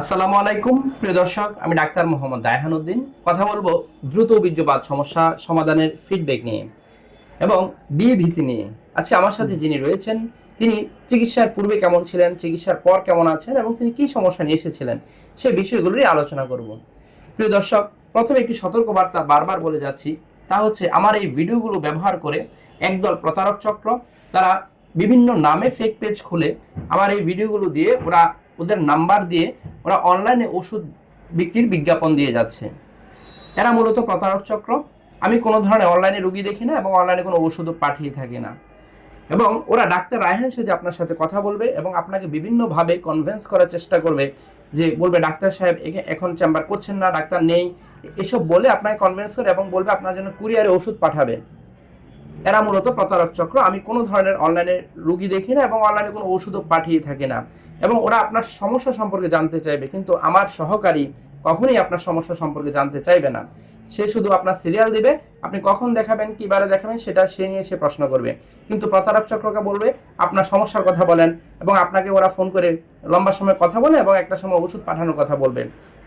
আসসালামু আলাইকুম প্রিয় দর্শক আমি ডাক্তার মোহাম্মদ দায়হানুদ্দিন কথা বলব দ্রুত বীর্যপাত সমস্যা সমাধানের ফিডব্যাক নিয়ে এবং বিয়ে ভীতি নিয়ে। আজকে আমার সাথে যিনি রয়েছেন তিনি চিকিৎসার পূর্বে কেমন ছিলেন চিকিৎসার পর কেমন আছেন এবং তিনি কী সমস্যা নিয়ে এসেছিলেন সে বিষয়গুলোরই আলোচনা করব। প্রিয় দর্শক প্রথমে একটি সতর্কবার্তা বারবার বলে যাচ্ছি তা হচ্ছে আমার এই ভিডিওগুলো ব্যবহার করে একদল প্রতারক চক্র তারা বিভিন্ন নামে ফেক পেজ খুলে আমার এই ভিডিওগুলো দিয়ে ওরা ওদের নাম্বার দিয়ে ওরা অনলাইনে ওষুধ বিক্রির বিজ্ঞাপন দিয়ে যাচ্ছে। এরা মূলত প্রতারক চক্র। আমি কোনো ধরনের অনলাইনে রুগী দেখি না এবং অনলাইনে কোনো ওষুধও পাঠিয়ে থাকি না। এবং ওরা ডাক্তার রায়হান সেজে আপনার সাথে কথা বলবে এবং আপনাকে বিভিন্নভাবে কনভেন্স করার চেষ্টা করবে যে বলবে, ডাক্তার সাহেব, এখে- এখন চেম্বার করছেন না, ডাক্তার নেই। এসব বলে আপনাকে কনভেন্স করে এবং বলবে আপনার জন্য কুরিয়ারে ওষুধ পাঠাবে। এরা মূলত প্রতারক চক্র। আমি কোনো ধরনের অনলাইনে রুগী দেখি না এবং অনলাইনে কোনো ওষুধও পাঠিয়ে থাকি না। এবং ওরা আপনার সমস্যা সম্পর্কে জানতে চাইবে, কিন্তু আমার সহকারী কখনোই আপনার সমস্যা সম্পর্কে জানতে চাইবে না। সে শুধু আপনার সিরিয়াল দিবে, আপনি কখন দেখাবেন কিবারে দেখাবেন, সেটা সে নিয়ে সে প্রশ্ন করবে। কিন্তু প্রতারক চক্রকে বলবে, আপনার সমস্যার কথা বলেন এবং আপনাকে ওরা ফোন করে লম্বা সময় কথা বলে এবং একটা সময় ওষুধ পাঠানোর কথা বলবে।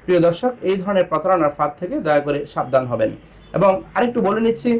প্রিয় দর্শক, এই ধরনের প্রতারণার ফাঁদ থেকে দয়া করে সাবধান হবেন। এবং আরেকটু বলে নিচ্ছি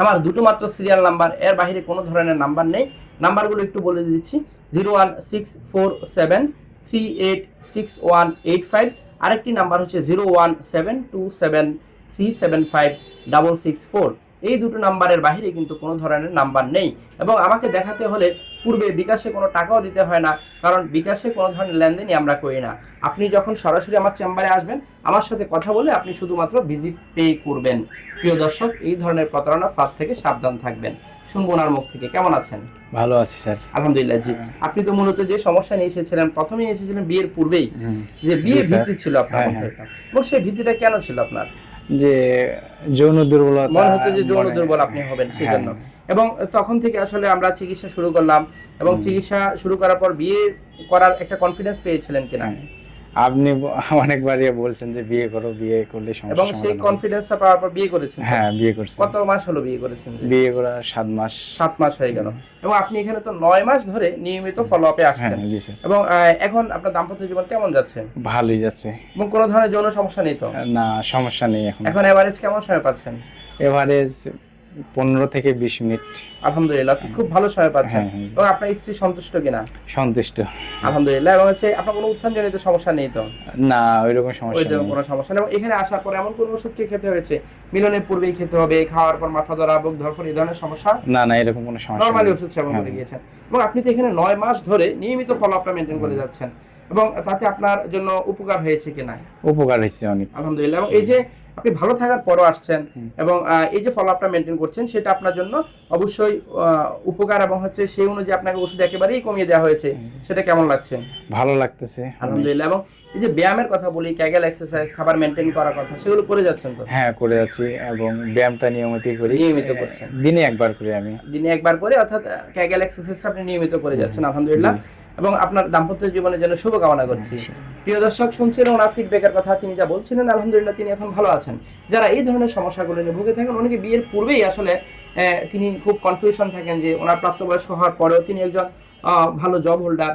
আমার দুটো মাত্র সিরিয়াল নাম্বার এর বাইরে কোনো ধরনের নাম্বার নেই। নাম্বারগুলো একটু বলে দিচ্ছি। Zero one six four seven, three eight six one eight five. আরেকটি নাম্বার হচ্ছে zero one seven two seven, three seven five, double six four. এই দুটো নাম্বারের বাইরে কিন্তু কোনো ধরনের নাম্বার নেই। এবং আমাকে দেখাতে হলে পূর্বে বিকাশে কোনো টাকাও দিতে হয় না কারণ বিকাশে কোনো ধরনের লেনদেনই আমরা করি না। আপনি যখন সরাসরি আমার চেম্বারে আসবেন আমার সাথে কথা বলে আপনি শুধুমাত্র ভিজিট পে করবেন। প্রিয় দর্শক এই ধরনের প্রতারণা ফাঁদ থেকে সাবধান থাকবেন। শুনব ওনার মুখ থেকে। কেমন আছেন? ভালো আছি স্যার। আলহামদুলিল্লাহ জি। আপনি তো মূলত যে সমস্যা নিয়ে এসেছিলেন প্রথমেই এসেছিলেন বিয়ের পূর্বেই। যে বিয়ে জি, স্যার। ভীতি ছিল আপনার হ্যাঁ, মধ্যে এবং সেই ভীতিটা কেন ছিল আপনার? যে যৌন দুর্বলতা মনে হতো যে যৌন দুর্বল আপনি হবেন সেই হ্যাঁ। জন্য এবং তখন থেকে আসলে আমরা চিকিৎসা শুরু করলাম এবং চিকিৎসা শুরু করার পর বিয়ে করার একটা কনফিডেন্স পেয়েছিলেন কিনা। আপনি অনেকবারই বলছেন যে বিয়ে করো বিয়ে করলে সমস্যা এবং সেই কনফিডেন্সটা পাওয়ার পর বিয়ে করেছেন? হ্যাঁ বিয়ে করছি। কত মাস হলো বিয়ে করেছেন বিয়ে করা সাত মাস। সাত মাস হয়ে গেল। এবং আপনি এখানে তো নয় মাস ধরে নিয়মিত ফলো আপে হ্যাঁ আসছেন। জি স্যার। এবং এখন আপনার দাম্পত্য জীবন কেমন যাচ্ছে? ভালোই যাচ্ছে। এবং কোনো ধরনের যৌন সমস্যা নেই তো? না সমস্যা নেই এখন। এখন এভারেজ কেমন সময় পাচ্ছেন? এভারেজ পনেরো থেকে বিশ মিনিট। আলহামদুলিল্লাহ খুব ভালো সময় পাচ্ছেন। হ্যাঁ হ্যাঁ, এবং আপনার স্ত্রী সন্তুষ্ট কিনা? সন্তুষ্ট। আলহামদুলিল্লাহ এবং হচ্ছে আপনার কোনো উত্থানজনিত সমস্যা নেই তো? না ওই সমস্যা যে নেই। কোনো সমস্যা নেই। এবং এখানে আসার পর এমন কোনো ওষুধ কি খেতে হয়েছে? মিলনের পূর্বেই খেতে হবে খাওয়ার পর মাথা ধরা বুক ধরফর এই ধরনের সমস্যা? না না এরকম কোনো সমস্যা নর্মালি ওষুধ সেবন করে হ্যাঁ। গিয়েছেন। এবং আপনি তো এখানে নয় মাস ধরে নিয়মিত ফলো আপটা মেনটেন করে যাচ্ছেন। এবং তাতে আপনার জন্য উপকার হয়েছে কিনা? উপকার হয়েছে অনেক। আলহামদুলিল্লাহ। এবং এই যে আপনি ভালো থাকার পরও আসছেন এবং এই যে ফলো আপটা মেনটেন করছেন সেটা আপনার জন্য অবশ্যই উপকার এবং হচ্ছে সেই অনুযায়ী আপনাকে ওষুধ একেবারেই কমিয়ে দেওয়া হয়েছে। সেটা কেমন লাগছে? ভালো লাগতেছে। আলহামদুলিল্লাহ। এবং এই যে ব্যায়ামের কথা বলি ক্যাগেল এক্সারসাইজ খাবার মেনটেন করার কথা সেগুলো করে যাচ্ছেন তো? হ্যাঁ করে যাচ্ছি এবং ব্যায়ামটা নিয়মিত করি। নিয়মিত করছেন। দিনে একবার করে আমি। দিনে একবার করে অর্থাৎ ক্যাগেল এক্সারসাইজটা আপনি নিয়মিত করে যাচ্ছেন আলহামদুলিল্লাহ। এবং আপনার দাম্পত্য জীবনের জন্য শুভকামনা করছি। প্রিয় দর্শক শুনছিলেন ওনার ফিডব্যাকের কথা। তিনি যা বলছিলেন আলহামদুলিল্লাহ তিনি এখন ভালো আছেন। যারা এই ধরনের সমস্যাগুলো নিয়ে ভুগে থাকেন অনেকে বিয়ের পূর্বেই আসলে আহ, তিনি খুব কনফিউশন থাকেন যে ওনার প্রাপ্তবয়স্ক হওয়ার পরেও তিনি একজন ভালো জব হোল্ডার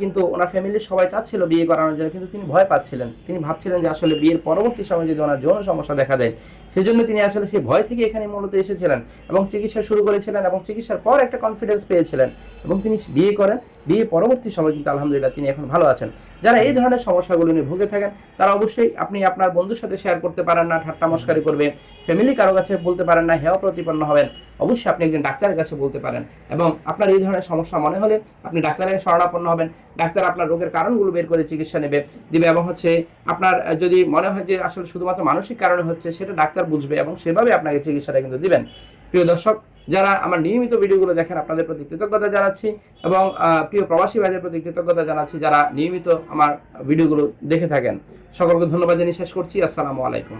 কিন্তু ওনার ফ্যামিলির সবাই চাচ্ছিল বিয়ে করানোর জন্য, কিন্তু তিনি ভয় পাচ্ছিলেন। তিনি ভাবছিলেন যে আসলে বিয়ের পরবর্তী সময় যদি ওনার যৌন সমস্যা দেখা দেয় সেই জন্য তিনি আসলে সেই ভয় থেকে এখানে মূলত এসেছিলেন এবং চিকিৎসা শুরু করেছিলেন এবং চিকিৎসার পর একটা কনফিডেন্স পেয়েছিলেন এবং তিনি বিয়ে করেন। বিয়ে পরবর্তী সময় কিন্তু আলহামদুলিল্লাহ তিনি এখন ভালো আছেন। যারা এই ধরনের সমস্যাগুলো নিয়ে ভুগে থাকেন, তারা অবশ্যই আপনি আপনার বন্ধুর সাথে শেয়ার করতে পারেন না, ঠাট্টা মস্কারি করবে ফ্যামিলি কারও কাছে বলতে পারেন না, হেয় প্রতিপন্ন হবেন। অবশ্যই আপনি একজন ডাক্তারের কাছে বলতে পারেন এবং আপনার এই ধরনের সমস্যা মনে হলে আপনি ডাক্তারের শরণাপন্ন হবেন, ডাক্তার আপনার রোগের কারণগুলো বের করে চিকিৎসা নেবে, দিবে এবং হচ্ছে আপনার যদি মনে হয় যে আসলে শুধুমাত্র মানসিক কারণে হচ্ছে, সেটা ডাক্তার বুঝবে এবং সেভাবে আপনাকে চিকিৎসাটা কিন্তু দিবেন। প্রিয় দর্শক, যারা আমার নিয়মিত ভিডিওগুলো দেখেন, আপনাদের প্রতি কৃতজ্ঞতা জানাচ্ছি এবং প্রিয় প্রবাসী ভাইদের প্রতি কৃতজ্ঞতা জানাচ্ছি যারা নিয়মিত আমার ভিডিওগুলো দেখে থাকেন। সকলকে ধন্যবাদ জানিয়ে শেষ করছি। আসসালামু আলাইকুম।